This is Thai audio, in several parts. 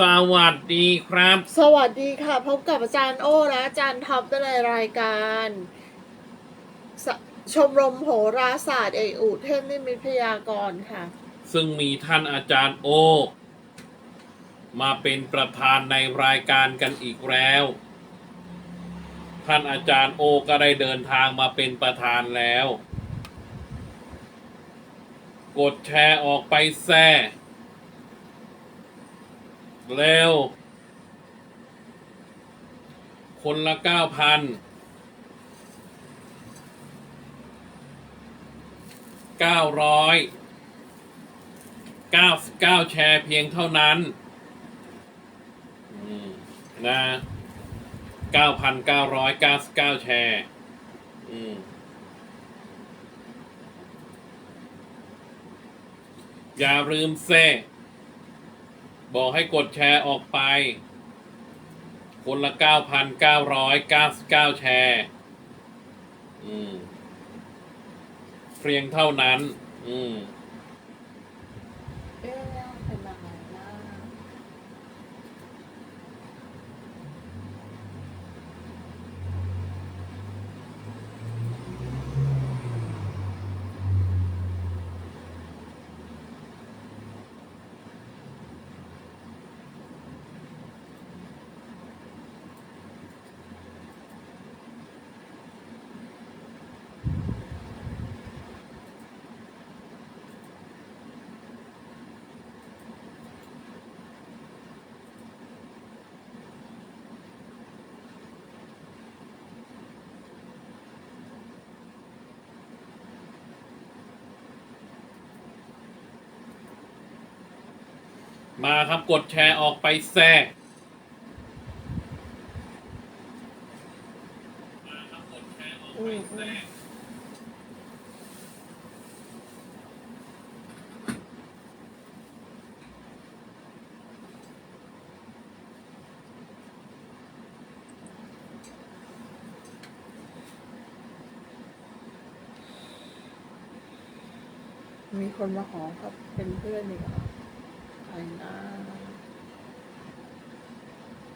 สวัสดีครับ สวัสดีค่ะ พบกับอาจารย์โอ้และอาจารย์ท็อปในรายการสชมรมโหราศาสตร์เอกอุเทพนิมิตพยากรณ์ค่ะ ซึ่งมีท่านอาจารย์โอ มาเป็นประธานในรายการกันอีกแล้ว ท่านอาจารย์โอก็ได้เดินทางมาเป็นประธานแล้ว กดแชร์ออกไปแซ่ เร็วคนละเก้าพันเก้าร้อยเก้าเก้าแชร์เพียงเท่านั้นนะเก้าพันเก้าร้อยเก้าเก้าแชร์อืมอย่าลืมเซ บอกให้กดแชร์ออกไป คนละ 9,999 แชร์อืมเพียงเท่านั้น อืม มาครับกดแชร์ออกไปแซ่มาครับกดแชร์ออกไปแซ่มีคนมาขอครับเป็นเพื่อนอีกเหรอ ใครนะ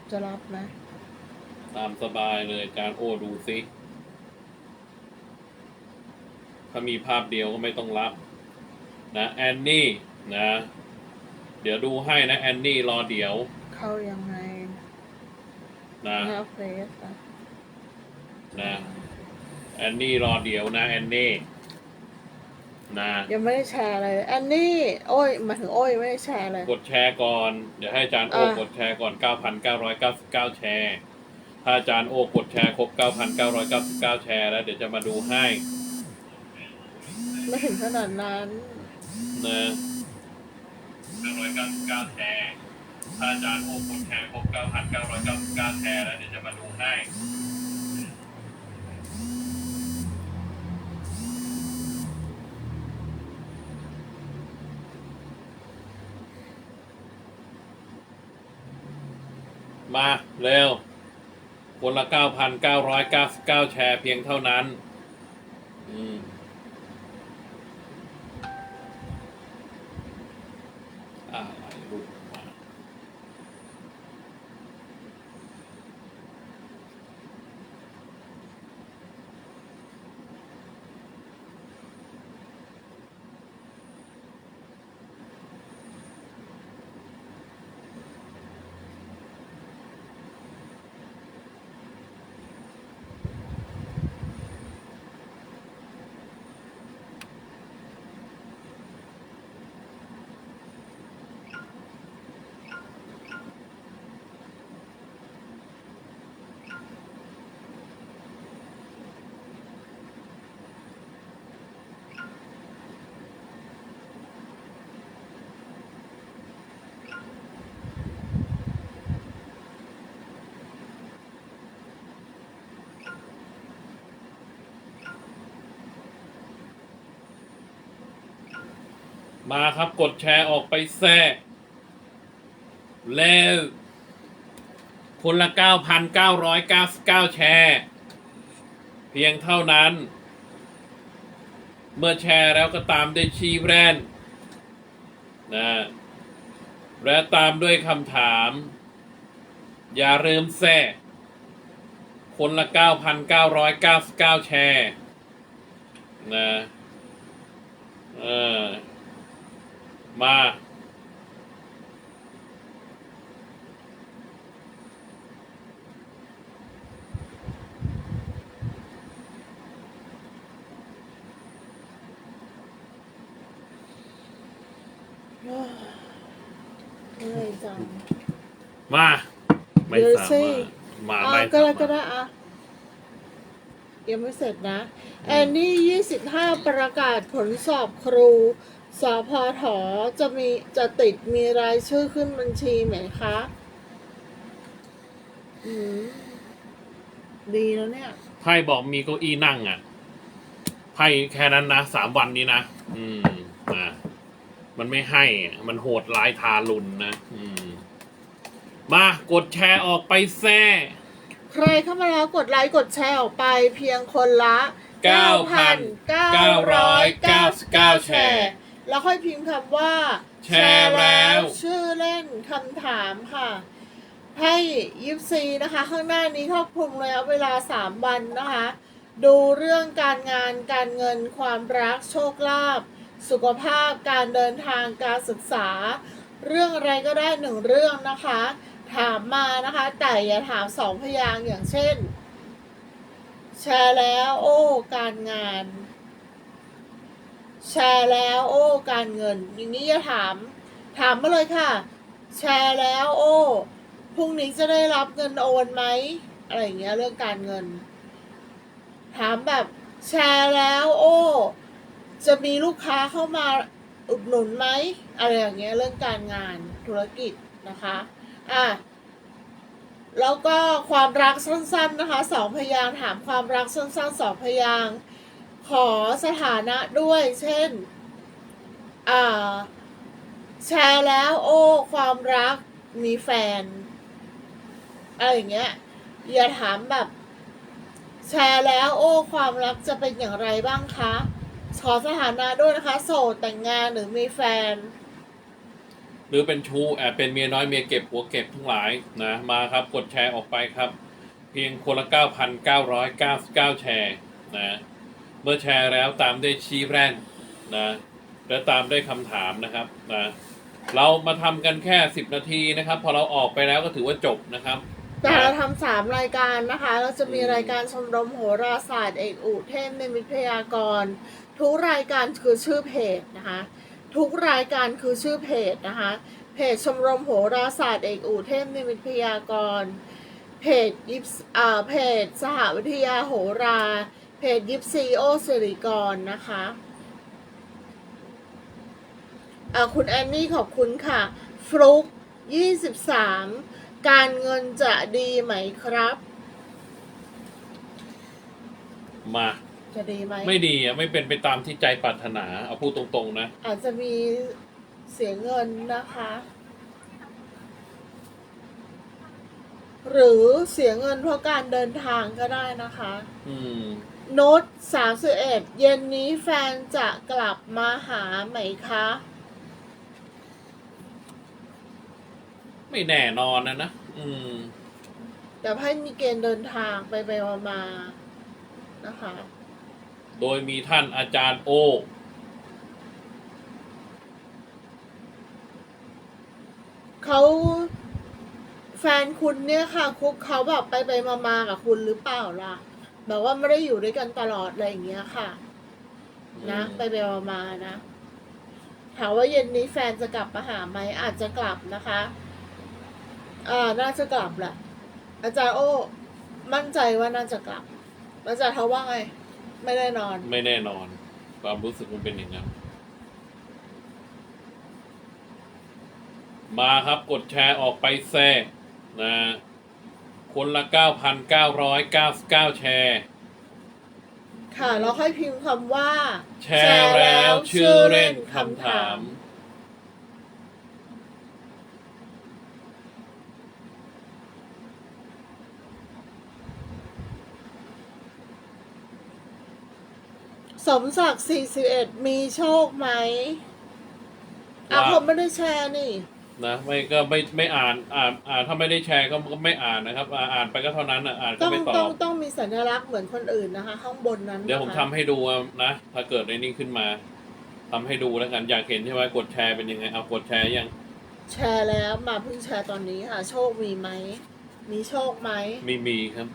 จะรับไหมตามสบายเลยอาจารย์โอ้ดูสิถ้ามีภาพเดียวก็ไม่ต้องรับ นะแอนนี่นะ เดี๋ยวดูให้นะแอนนี่รอเดี๋ยว เข้ายังไงนะหน้าเฟซอะนะแอนนี่รอเดี๋ยวนะแอนนี่ นะ ยังไม่ได้แชร์เลยแอนนี่โอ้ยหมายถึงโอ้ยไม่ได้แชร์เลยกดแชร์ก่อน เดี๋ยวให้อาจารย์โอ้อะ กดแชร์ก่อน 9,999 แชร์ ถ้าอาจารย์โอ้กดแชร์ครบ 9,999 แชร์แล้วเดี๋ยวจะมาดูให้ไม่ถึงขนาดนั้น นะ999 แชร์ ถ้าอาจารย์โอ้กดแชร์ครบ 9,999 แชร์แล้วเดี๋ยวจะมาดูให้ มาเร็วคนละ9,999แชร์เพียงเท่านั้น อืมอะไร มาครับกดแชร์ออกไปแซ่แล้วคนละ 9,999 แชร์ เพียงเท่านั้น เมื่อแชร์แล้วก็ตามด้วยชีแบรนด์นะและตามด้วยคำถาม อย่าลืมแซ่คนละ 9,999 แชร์นะเออ มา เหนื่อยจังมา ไม่เดี๋ยวสาสิมารถมาอะไม่ก็สาได้มารก็ถได้อะยังไม่เสร็จนะ แอนนี่ยี่สิบห้าประกาศผลสอบครู สพทจะมีจะติดมีรายชื่อขึ้นบัญชีไหมคะ อืม ดีแล้วเนี่ย ไพ่บอกมีเก้าอี้นั่งอะ ไพ่แค่นั้นนะสามวันนี้นะ อืมอะมันไม่ให้อะมันโหดร้ายทารุณนะ อืม มากดแชร์ออกไปแซ่ใครเข้ามาแล้วกดไลค์กดแชร์ออกไปเพียงคนละ 9,999 แชร์ แล้วค่อยพิมพ์คำว่า แชร์แล้ว ชื่อเล่นคำถามค่ะ ให้ยิปซีนะคะ ข้างหน้านี้ครอบคลุมระยะเวลา3วันนะคะ ดูเรื่องการงานการเงินความรักโชคลาภสุขภาพการเดินทางการศึกษา เรื่องอะไรก็ได้หนึ่งเรื่องนะคะ ถามมานะคะ แต่อย่าถามสองพยางค์อย่างเช่น แชร์แล้ว โอ้ การงาน แชร์แล้วโอ้การเงิน อย่างนี้อย่าถาม ถามมาเลยค่ะ แชร์แล้วโอ้พรุ่งนี้จะได้รับเงินโอนไหมอะไรอย่างเงี้ยเรื่องการเงิน ถามแบบแชร์แล้วโอ้จะมีลูกค้าเข้ามาอุดหนุนไหมอะไรอย่างเงี้ยเรื่องการงานธุรกิจนะคะอะแล้วก็ความรักสั้นๆนะคะสองพยางถามความรักสั้นๆสองพยาง ขอสถานะด้วย เช่นอ่าแชร์แล้วโอ้ ความรักมีแฟน อะไรอย่างเงี้ย อย่าถามแบบ แชร์แล้วโอ้ ความรักจะเป็นอย่างไรบ้างคะ ขอสถานะด้วยนะคะ โสดแต่งงานหรือมีแฟน หรือเป็นชู้แอบเป็นเมียน้อยเมียเก็บหัวเก็บทั้งหลายนะมาครับกดแชร์ออกไปครับ เพียงคนละ 9,999 แชร์นะ เมื่อแชร์แล้วตามด้วยชี้แรนนะและตามด้วยคำถามนะครับนะเรามาทำกันแค่ 10 นาทีนะครับ พอเราออกไปแล้วก็ถือว่าจบนะครับ แต่เราทำสามรายการนะคะ เราจะมีรายการชมรมโหราศาสตร์เอกอุเทพในมิตรพยากร ทุกรายการคือชื่อเพจนะคะ ทุกรายการคือชื่อเพจนะคะ เพจชมรมโหราศาสตร์เอกอุเทพในมิตรพยากร เพจยิปส์อ่าเพจสหวิทยาโหรา เพจยิปซีโอสิริกรนะคะอ่าคุณแอนนี่ขอบคุณค่ะ ฟลุก23 การเงินจะดีไหมครับ มาจะดีไหมไม่ดีอะไม่เป็นไปตามที่ใจปรารถนา เอาพูดตรงๆนะ อาจจะมีเสียเงินนะคะ หรือเสียเงินเพราะการเดินทางก็ได้นะคะ อืม โน้ตสามสิบเอ็ดเย็นนี้แฟนจะกลับมาหาไหมคะ ไม่แน่นอนนะนะอืม แต่ให้มีเกณฑ์เดินทางไปไปมามาๆนะคะ โดยมีท่านอาจารย์โอ เขาแฟนคุณเนี่ยค่ะคุกเขาแบบไปไปมามาๆกับคุณหรือเปล่าล่ะ แบบว่าไม่ได้อยู่ด้วยกันตลอดอะไรอย่างเงี้ยค่ะ นะอืมไปไปมามาๆนะถามว่าเย็นนี้แฟนจะกลับมาหาไหมอาจจะกลับนะคะอ่าน่าจะกลับแหละอาจารย์โอ้มั่นใจว่าน่าจะกลับอาจารย์เขาว่าไงไม่ได้นอน ไม่แน่นอน ความรู้สึกมันเป็นอย่างนั้นมาครับกดแชร์ออกไปแซ่นะ คนละ 9,999 แชร์ ค่ะ แล้วค่อยพิมพ์คำว่า แชร์แล้วชื่อเล่นคำถาม สมศักดิ์41 มีโชคไหมอะว่าผมไม่ได้แชร์นี่ นะไม่ก็ไม่ไม่อ่านอ่านอ่านถ้าไม่ได้แชร์ก็ก็ไม่อ่านนะครับอ่าอ่านไปก็เท่านั้นอะอ่านก็ต้องไม่ตอต้องบ ต้องมีสัญลักษณ์เหมือนคนอื่นนะคะ ข้างบนนั้นเดี๋ยวผมนะคะทำให้ดูนะ ถ้าเกิดในนี้ขึ้นมาทำให้ดูแล้วกันอยากเห็นใช่ไหมกดแชร์เป็นยังไงเอากดแชร์ยังแชร์แล้วมาเพิ่งแชร์ตอนนี้ค่ะ โชคมีไหมมีโชคไหมไม่มีครับ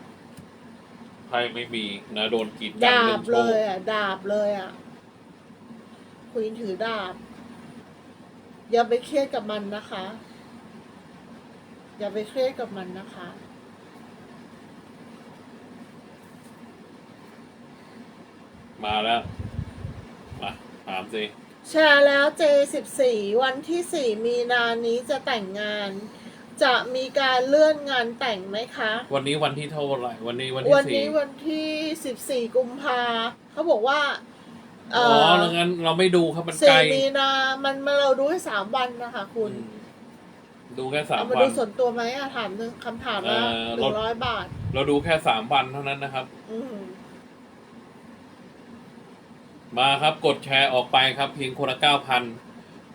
ไพ่ไม่มีนะโดนกีดกันดาเรื่อบงโชเลคยอะดาบเลยอะควีนถือดาบ อย่าไปเครียดกับมันนะคะ อย่าไปเครียดกับมันนะคะ มาแล้ว มาถามสิแชร์แล้ว J14 วันที่ 4 มีนานี้จะแต่งงาน จะมีการเลื่อนงานแต่งไหมคะ วันนี้วันที่เท่าไหร่วันนี้วันวันที่สี่นี้วันที่ 14 กุมภาเขาบอกว่าเอ่อ๋ออแล้วงั้นเราไม่ดูครับมันไกลสี่มีนา มันมาเราดูให้สามวันนะคะคุณอืมดูแค่สามเอามาวัดูนส่วนตัวไหมอะถามหนึ่งคำถามละเอ่อหนึ่งร้อยบาท เราดูแค่สามวันเท่านั้นนะครับอืมมาครับกดแชร์ออกไปครับ เพียงคนละเก้าพัน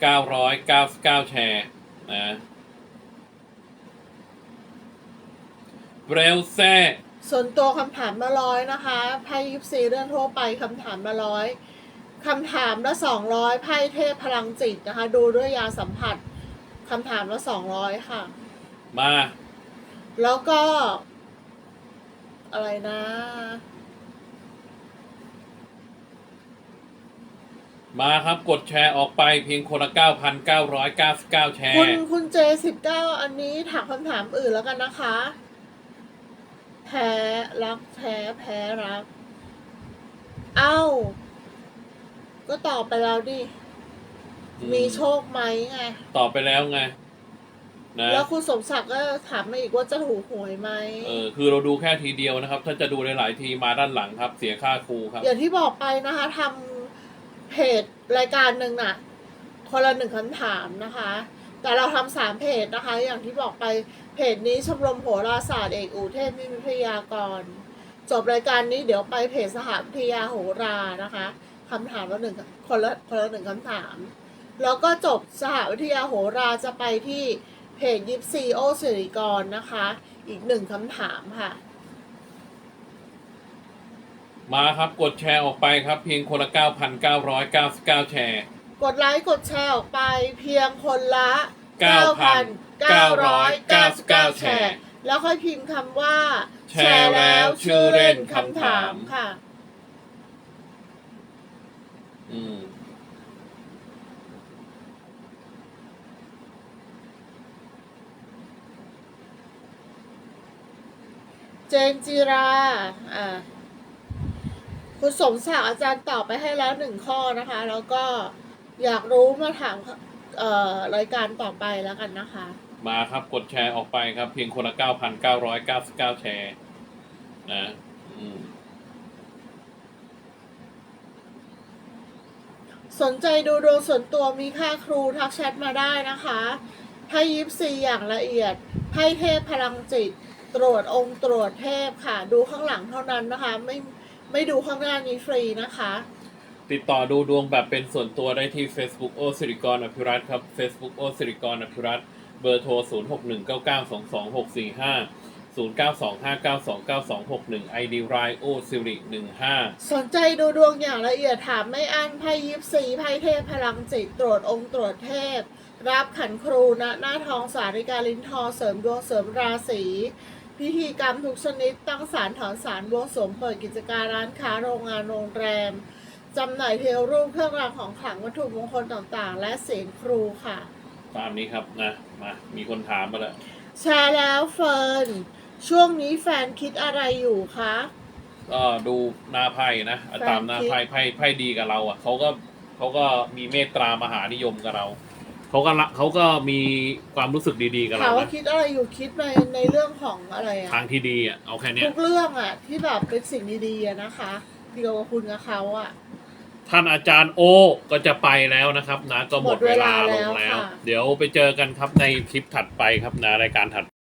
เก้าร้อยเก้าสิบเก้าแชร์นะเร็วแซ่ส่วนตัวคำถามละร้อยนะคะไพ่ยิปซีเรื่องทั่วไปคำถามละร้อย คำถามละสองร้อยไพ่เทพพลังจิตนะคะ ดูด้วยยาสัมผัสคำถามละสองร้อยค่ะ มา แล้วก็ อะไรนะ มาครับกดแชร์ออกไปเพียงคนละเก้าพันเก้าร้อยเก้าสิบเก้าแชคุณร์คุณเจสิบเก้าอันนี้ถามคำถามอื่นแล้วกันนะคะ แพ้รักแพ้แพ้รัก เอ้า ก็ตอบไปแล้วดิ มีโชคไหมไง ตอบไปแล้วไง นะ แล้วคุณสมศักดิ์ก็ถามมาอีกว่าจะถูกหวยไหม เออ คือเราดูแค่ทีเดียวนะครับ ถ้าจะดูหลายๆทีมาด้านหลังครับ เสียค่าครูครับ อย่างที่บอกไปนะคะทำเพจรายการหนึ่งน่ะ คนละหนึ่งคำถามนะคะ แต่เราทำสามเพจนะคะ อย่างที่บอกไป เพจนี้ชมรมโหราศาสตร์เอกอูเทพนิมิตวิทยากร จบรายการนี้เดี๋ยวไปเพจสหวิทยาโหรานะคะ คำถามละหนึ่งคนละคนละหนึ่งคำถาม แล้วก็จบสหวิทยาโหราจะไปที่เพจยิปซีโอสิริกรนะคะ อีกหนึ่งคำถามค่ะ มาครับกดแชร์ออกไปครับ เพียงคนละเก้าพันเก้าร้อยเก้าสิบเก้าแชร์ กดไลค์กดแชร์ออกไปเพียงคนละ9,999 9,999 แชร์ แล้วค่อยพิมพ์คำว่า แชร์แล้วชื่อเล่นคำถามค่ะ อืมเจนจิรา อ่า คุณสมศักดิ์อาจารย์ตอบไปให้แล้วหนึ่งข้อนะคะ แล้วก็อยากรู้มาถามเอ่อรายการต่อไปแล้วกันนะคะ มาครับกดแชร์ออกไปครับ เพียงคนละเก้าพันเก้าร้อยเก้าสิบเก้าแชร์นะ อืม สนใจดูดวงส่วนตัวมีค่าครูทักแชทมาได้นะคะไพ่ยิปซีอย่างละเอียดไพ่เทพพลังจิต ตรวจองค์ตรวจเทพค่ะ ดูข้างหลังเท่านั้นนะคะ ไม่ไม่ดูข้างหน้านี้ฟรีนะคะ ติดต่อดูดวงแบบเป็นส่วนตัวได้ที่ Facebook โอสิริกรอภิรัตน์ครับ Facebook โอสิริกรอภิรัตน์เบอร์โทร 0 6 1 9 9 2 2 6 4 5 0 9 2 5 9 2 9 2 6 1 ID r i โอสิริ15 สนใจดูดวงอย่างละเอียดถามไม่อั้นไพ่ยิปซีไพ่เทพพลังจิตตรวจองค์ตรวจเทพ รับขันครูณหน้าทองสาริกาลินทองเสริมดวงเสริมราศีพิธีกรรมทุกชนิดตั้งสารถอนสารบวงสรวงเปิดกิจการร้านค้าโรงงานโรงแรมจำหน่ายเทวรูปเครื่องรางของขลังวัตถุมงคลต่างๆ และเสียงครูค่ะ ตามนี้ครับนะมามีคนถามมาแล้วแชร์แล้วเฟิร์น ช่วงนี้แฟนคิดอะไรอยู่คะ ก็ดูหน้าไพ่นะอะตามหน้าไพ่ไพ่ไพ่ดีกับเราอะเขาก็เขาก็มีเมตตามหานิยมกับเราเขาก็ละเขาก็มีความรู้สึกดีๆกับถาเรามว่านะคิดอะไรอยู่คิดในในเรื่องของอะไรอะทางที่ดีอะเอาแค่เนี้ยทุกเรื่องอะที่แบบเป็นสิ่งดีๆอะนะคะเกี่ยวกับคุณกับเขาอะ ท่านอาจารย์โอก็จะไปแล้วนะครับนะก็หมดหมดเวเวลาลาลแล้งวแล้วค่ะ เดี๋ยวไปเจอกันครับในคลิปถัดไปครับนะรายการถัด